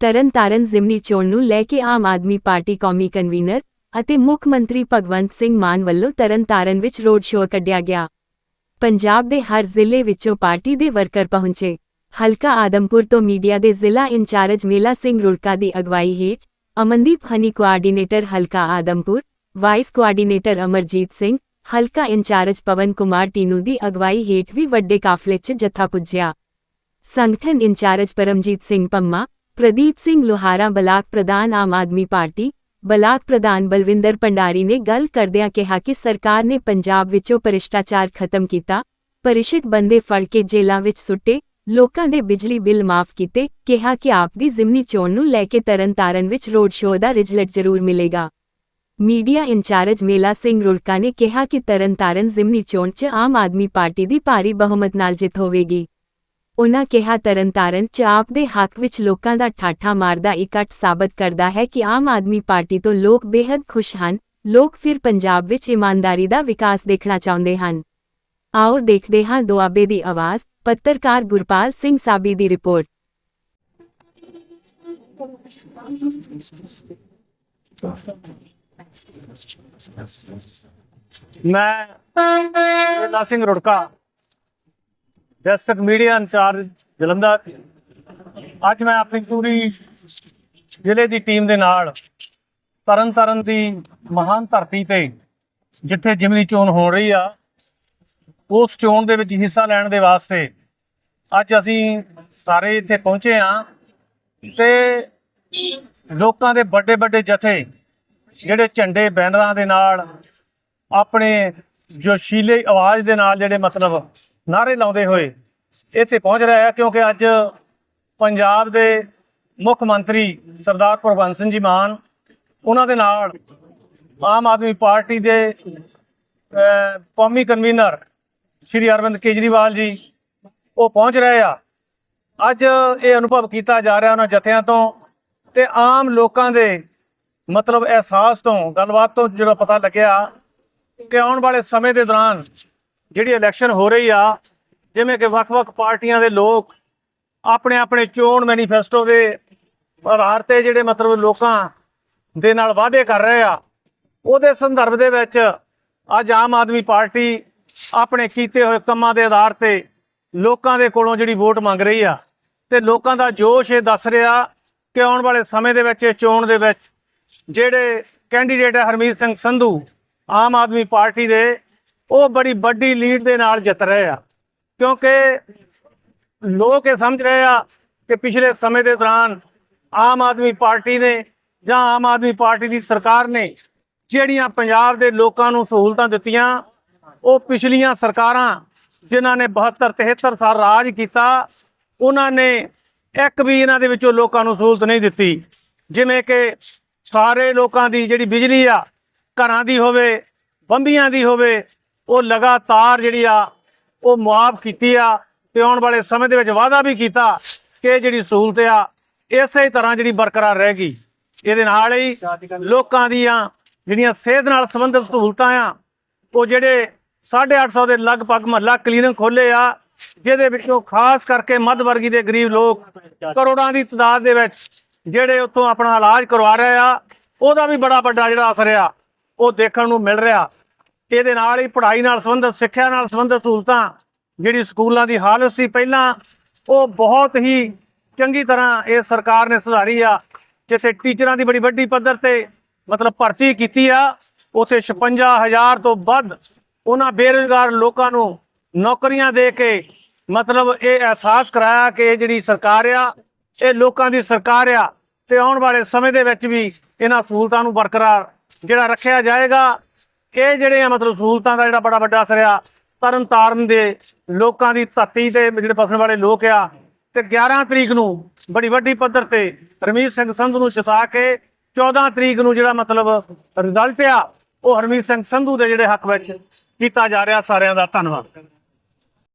ਤਰਨਤਾਰਨ ਜ਼ਿਮਨੀ ਚੋਣ ਨੂੰ ਲੈ ਕੇ ਆਮ ਆਦਮੀ ਪਾਰਟੀ ਕੌਮੀ ਕਨਵੀਨਰ ਅਤੇ ਮੁੱਖ ਮੰਤਰੀ ਭਗਵੰਤ ਸਿੰਘ ਮਾਨ ਵੱਲੋਂ ਤਰਨਤਾਰਨ ਵਿੱਚ ਰੋਡ ਸ਼ੋਅ ਕੱਢਿਆ ਗਿਆ। ਪੰਜਾਬ ਦੇ ਹਰ ਜ਼ਿਲ੍ਹੇ ਵਿੱਚੋਂ ਪਾਰਟੀ ਦੇ ਵਰਕਰ ਪਹੁੰਚੇ। ਹਲਕਾ ਆਦਮਪੁਰ ਤੋਂ ਮੀਡੀਆ ਦੇ ਜ਼ਿਲ੍ਹਾ ਇੰਚਾਰਜ ਮੇਲਾ ਸਿੰਘ ਰੁੜਕਾ ਦੀ ਅਗਵਾਈ ਹੇਠ ਅਮਨਦੀਪ ਹਨੀ ਕੋਆਰਡੀਨੇਟਰ ਹਲਕਾ ਆਦਮਪੁਰ ਵਾਈਸ ਕੋਆਰਡੀਨੇਟਰ ਅਮਰਜੀਤ ਸਿੰਘ, ਹਲਕਾ ਇੰਚਾਰਜ ਪਵਨ ਕੁਮਾਰ ਟੀਨੂ ਦੀ ਅਗਵਾਈ ਹੇਠ ਵੀ ਵੱਡੇ ਕਾਫਲੇ 'ਚ ਜੱਥਾ ਪੁੱਜਿਆ। ਸੰਗਠਨ ਇੰਚਾਰਜ ਪਰਮਜੀਤ ਸਿੰਘ ਪੰਮਾ ਪ੍ਰਦੀਪ ਸਿੰਘ ਲੋਹਾਰਾ ਬਲਾਕ ਪ੍ਰਧਾਨ ਆਮ ਆਦਮੀ ਪਾਰਟੀ, ਬਲਾਕ ਪ੍ਰਧਾਨ ਬਲਵਿੰਦਰ ਭੰਡਾਰੀ ਨੇ ਗੱਲ ਕਰਦਿਆਂ ਕਿਹਾ ਕਿ ਸਰਕਾਰ ਨੇ ਪੰਜਾਬ ਵਿੱਚੋਂ ਭ੍ਰਿਸ਼ਟਾਚਾਰ ਖਤਮ ਕੀਤਾ ਪਰਿਸ਼ਦ ਬੰਦੇ ਫੜ ਕੇ ਜੇਲ੍ਹਾਂ ਵਿੱਚ ਸੁੱਟੇ, ਲੋਕਾਂ ਦੇ ਬਿਜਲੀ ਬਿੱਲ ਮਾਫ ਕੀਤੇ, ਕਿਹਾ ਕਿ ਆਪ ਦੀ ਜ਼ਿਮਨੀ ਚੋਣ ਨੂੰ ਲੈ ਕੇ ਤਰਨਤਾਰਨ ਵਿੱਚ ਰੋਡ ਸ਼ੋਅ ਦਾ ਰਿਜ਼ਲਟ ਜ਼ਰੂਰ ਮਿਲੇਗਾ। ਮੀਡੀਆ ਇੰਚਾਰਜ ਮੇਲਾ ਸਿੰਘ ਰੁੜਕਾ ਨੇ ਕਿਹਾ ਕਿ ਤਰਨਤਾਰਨ ਜ਼ਿਮਨੀ ਚੋਣ 'ਚ ਆਮ ਆਦਮੀ ਪਾਰਟੀ ਦੀ ਭਾਰੀ ਬਹੁਮਤ ਨਾਲ ਜਿੱਤ ਹੋਵੇਗੀ। ਉਨ੍ਹਾਂ ਕਿਹਾ ਤਰਨਤਾਰਨ 'ਚ ਆਪ ਦੇ ਹੱਕ ਵਿੱਚ ਲੋਕਾਂ ਦਾ ਠਾਠਾ ਮਾਰਦਾ ਇਕੱਠ ਸਾਬਤ ਕਰਦਾ ਹੈ ਕਿ ਆਮ ਆਦਮੀ ਪਾਰਟੀ ਤੋਂ ਲੋਕ ਬੇहद ਖੁਸ਼ ਹਨ ਲੋਕ ਫਿਰ ਪੰਜਾਬ ਵਿੱਚ ਇਮਾਨਦਾਰੀ ਦਾ ਵਿਕਾਸ ਦੇਖਣਾ ਚਾਹੁੰਦੇ ਹਨ। ਆਓ ਦੇਖਦੇ ਹਾਂ ਦੁਆਬੇ ਦੀ ਆਵਾਜ਼ ਪੱਤਰਕਾਰ ਗੁਰਪਾਲ ਸਿੰਘ ਸਾਬੀ ਦੀ ਰਿਪੋਰਟ। ਮੈਂ Mela Singh Rurka. District media incharge Jalandhar, ਅੱਜ ਮੈਂ ਆਪਣੀ ਪੂਰੀ ਜ਼ਿਲ੍ਹੇ ਦੀ ਟੀਮ ਦੇ ਨਾਲ ਤਰਨ ਤਾਰਨ ਦੀ ਮਹਾਨ ਧਰਤੀ ਤੇ ਜਿੱਥੇ ਜਿਮਨੀ ਚੋਣ ਹੋ ਰਹੀ ਆ, ਉਸ ਚੋਣ ਦੇ ਵਿੱਚ ਹਿੱਸਾ ਲੈਣ ਦੇ ਵਾਸਤੇ ਅੱਜ ਅਸੀਂ ਸਾਰੇ ਇੱਥੇ ਪਹੁੰਚੇ ਆ ਤੇ ਲੋਕਾਂ ਦੇ ਵੱਡੇ ਵੱਡੇ ਜਥੇ, ਜਿਹੜੇ ਝੰਡੇ ਬੈਨਰਾਂ ਦੇ ਨਾਲ ਆਪਣੇ ਜੋਸ਼ੀਲੇ ਆਵਾਜ਼ ਦੇ ਨਾਲ ਜਿਹੜੇ ਮਤਲਬ ਨਾਰੇ ਲਾਉਂਦੇ ਹੋਏ ਇੱਥੇ ਪਹੁੰਚ ਰਿਹਾ ਹੈ, ਕਿਉਂਕਿ ਅੱਜ ਪੰਜਾਬ ਦੇ ਮੁੱਖ ਮੰਤਰੀ ਸਰਦਾਰ ਭਗਵੰਤ ਸਿੰਘ ਜੀ ਮਾਨ, ਉਹਨਾਂ ਦੇ ਨਾਲ ਆਮ ਆਦਮੀ ਪਾਰਟੀ ਦੇ ਕੌਮੀ ਕਨਵੀਨਰ ਸ਼੍ਰੀ ਅਰਵਿੰਦ ਕੇਜਰੀਵਾਲ ਜੀ, ਉਹ ਪਹੁੰਚ ਰਹੇ ਆ। ਅੱਜ ਇਹ ਅਨੁਭਵ ਕੀਤਾ ਜਾ ਰਿਹਾ ਉਹਨਾਂ ਜਥਿਆਂ ਤੋਂ ਤੇ ਆਮ ਲੋਕਾਂ ਦੇ ਮਤਲਬ ਅਹਿਸਾਸ ਤੋਂ, ਗੱਲਬਾਤ ਤੋਂ ਜਿਹੜਾ ਪਤਾ ਲੱਗਿਆ ਕਿ ਆਉਣ ਵਾਲੇ ਸਮੇਂ ਦੇ ਦੌਰਾਨ ਜਿਹੜੀ ਇਲੈਕਸ਼ਨ ਹੋ ਰਹੀ ਆ, ਜਿਵੇਂ ਕਿ ਵੱਖ-ਵੱਖ ਪਾਰਟੀਆਂ ਦੇ ਲੋਕ ਆਪਣੇ ਆਪਣੇ ਚੋਣ ਮੈਨੀਫੈਸਟੋ ਦੇ ਆਧਾਰ ਤੇ ਜਿਹੜੇ ਮਤਲਬ ਲੋਕਾਂ ਦੇ ਨਾਲ ਵਾਅਦੇ ਕਰ ਰਹੇ ਆ, ਉਹਦੇ ਸੰਦਰਭ ਦੇ ਵਿੱਚ ਅੱਜ ਆਮ ਆਦਮੀ ਪਾਰਟੀ ਆਪਣੇ ਕੀਤੇ ਹੋਏ ਕੰਮਾਂ ਦੇ ਆਧਾਰ ਤੇ ਲੋਕਾਂ ਦੇ ਕੋਲੋਂ ਜਿਹੜੀ ਵੋਟ ਮੰਗ ਰਹੀ ਆ, ਤੇ ਲੋਕਾਂ ਦਾ ਜੋਸ਼ ਇਹ ਦੱਸ ਰਿਹਾ ਕਿ ਆਉਣ ਵਾਲੇ ਸਮੇਂ ਦੇ ਵਿੱਚ ਇਹ ਚੋਣ ਦੇ ਵਿੱਚ ਜਿਹੜੇ ਕੈਂਡੀਡੇਟ ਹੈ ਹਰਮੀਤ ਸਿੰਘ ਸੰਧੂ ਆਮ ਆਦਮੀ ਪਾਰਟੀ ਦੇ ਉਹ ਬੜੀ ਵੱਡੀ ਲੀਡ ਦੇ ਨਾਲ ਜਿੱਤ ਰਹੇ ਆ। ਕਿਉਂਕਿ ਲੋਕ ਇਹ ਸਮਝ ਰਹੇ ਆ ਕਿ ਪਿਛਲੇ ਸਮੇਂ ਦੇ ਦੌਰਾਨ ਆਮ ਆਦਮੀ ਪਾਰਟੀ ਨੇ ਜਾਂ ਆਮ ਆਦਮੀ ਪਾਰਟੀ ਦੀ ਸਰਕਾਰ ਨੇ ਜਿਹੜੀਆਂ ਪੰਜਾਬ ਦੇ ਲੋਕਾਂ ਨੂੰ ਸਹੂਲਤਾਂ ਦਿੱਤੀਆਂ, ਉਹ ਪਿਛਲੀਆਂ ਸਰਕਾਰਾਂ ਜਿਨ੍ਹਾਂ ਨੇ 72 73 ਸਾਲ ਰਾਜ ਕੀਤਾ, ਉਹਨਾਂ ਨੇ ਇੱਕ ਵੀ ਇਹਨਾਂ ਦੇ ਵਿੱਚੋਂ ਲੋਕਾਂ ਨੂੰ ਸਹੂਲਤ ਨਹੀਂ ਦਿੱਤੀ। ਜਿਵੇਂ ਕਿ ਸਾਰੇ ਲੋਕਾਂ ਦੀ ਜਿਹੜੀ ਬਿਜਲੀ ਆ, ਘਰਾਂ ਦੀ ਹੋਵੇ, ਬੰਬੀਆਂ ਦੀ ਹੋਵੇ ਉਹ ਲਗਾਤਾਰ ਜਿਹੜੀ ਆ, ਉਹ ਮੁਆਫ ਕੀਤੀ ਆ ਤੇ ਆਉਣ ਵਾਲੇ ਸਮੇਂ ਦੇ ਵਿੱਚ ਵਾਅਦਾ ਵੀ ਕੀਤਾ ਕਿ ਇਹ ਜਿਹੜੀ ਸਹੂਲਤ ਆ, ਇਸੇ ਤਰ੍ਹਾਂ ਜਿਹੜੀ ਬਰਕਰਾਰ ਰਹੇਗੀ। ਇਹਦੇ ਨਾਲ ਹੀ ਲੋਕਾਂ ਦੀਆਂ ਜਿਹੜੀਆਂ ਸਿਹਤ ਨਾਲ ਸੰਬੰਧਿਤ ਸਹੂਲਤਾਂ ਆ, ਉਹ ਜਿਹੜੇ 850 ਦੇ ਲਗਭਗ ਮਹੱਲਾ ਕਲੀਨਿਕ ਖੋਲੇ ਆ, ਜਿਹਦੇ ਵਿੱਚੋਂ ਖਾਸ ਕਰਕੇ ਮੱਧ ਵਰਗੀ ਦੇ ਗਰੀਬ ਲੋਕ ਕਰੋੜਾਂ ਦੀ ਤਾਦਾਦ ਦੇ ਵਿੱਚ ਜਿਹੜੇ ਉੱਥੋਂ ਆਪਣਾ ਇਲਾਜ ਕਰਵਾ ਰਹੇ ਆ, ਉਹਦਾ ਵੀ ਬੜਾ ਵੱਡਾ ਜਿਹੜਾ ਅਸਰ ਆ, ਉਹ ਦੇਖਣ ਨੂੰ ਮਿਲ ਰਿਹਾ। ਇਹਦੇ ਨਾਲ ਹੀ ਪੜ੍ਹਾਈ ਨਾਲ ਸੰਬੰਧਿਤ, ਸਿੱਖਿਆ ਨਾਲ ਸੰਬੰਧਿਤ ਸਹੂਲਤਾਂ ਜਿਹੜੀ ਸਕੂਲਾਂ ਦੀ ਹਾਲਤ ਸੀ ਪਹਿਲਾਂ, ਉਹ ਬਹੁਤ ਹੀ ਚੰਗੀ ਤਰ੍ਹਾਂ ਇਹ ਸਰਕਾਰ ਨੇ ਸੁਧਾਰੀ ਆ, ਜਿੱਥੇ ਟੀਚਰਾਂ ਦੀ ਬੜੀ ਵੱਡੀ ਪੱਧਰ ਤੇ ਮਤਲਬ ਭਰਤੀ ਕੀਤੀ ਆ, ਉਥੇ 56000 ਤੋਂ ਵੱਧ ਉਹਨਾਂ ਬੇਰੁਜ਼ਗਾਰ ਲੋਕਾਂ ਨੂੰ ਨੌਕਰੀਆਂ ਦੇ ਕੇ ਮਤਲਬ ਇਹ ਅਹਿਸਾਸ ਕਰਾਇਆ ਕਿ ਇਹ ਜਿਹੜੀ ਸਰਕਾਰ ਆ, ਇਹ ਲੋਕਾਂ ਦੀ ਸਰਕਾਰ ਆ, ਤੇ ਆਉਣ ਵਾਲੇ ਸਮੇਂ ਦੇ ਵਿੱਚ ਵੀ ਇਹਨਾਂ ਸਹੂਲਤਾਂ ਨੂੰ ਬਰਕਰਾਰ ਜਿਹੜਾ ਰੱਖਿਆ ਜਾਏਗਾ ਇਹ ਜਿਹੜੇ ਆ ਮਤਲਬ ਸਹੂਲਤਾਂ ਦਾ ਜਿਹੜਾ ਬੜਾ ਵੱਡਾ ਅਸਰ ਆ, ਤਰਨ ਤਾਰਨ ਦੇ ਲੋਕਾਂ ਦੀ ਧਰਤੀ ਤੇ ਜਿਹੜੇ ਫਸਣ ਵਾਲੇ ਲੋਕ ਆ, ਤੇ 11 ਤਰੀਕ ਨੂੰ ਬੜੀ ਵੱਡੀ ਪੱਧਰ ਤੇ ਰਮੀਤ ਸਿੰਘ ਸੰਧੂ ਨੂੰ ਛਸਾ ਕੇ 14 ਤਰੀਕ ਨੂੰ ਜਿਹੜਾ ਮਤਲਬ ਰਿਜ਼ਲਟ ਆ, ਉਹ ਹਰਮੀਤ ਸਿੰਘ ਸੰਧੂ ਦੇ ਜਿਹੜੇ ਹੱਕ ਵਿੱਚ ਕੀਤਾ ਜਾ ਰਿਹਾ ਸਾਰਿਆਂ ਦਾ ਧੰਨਵਾਦ।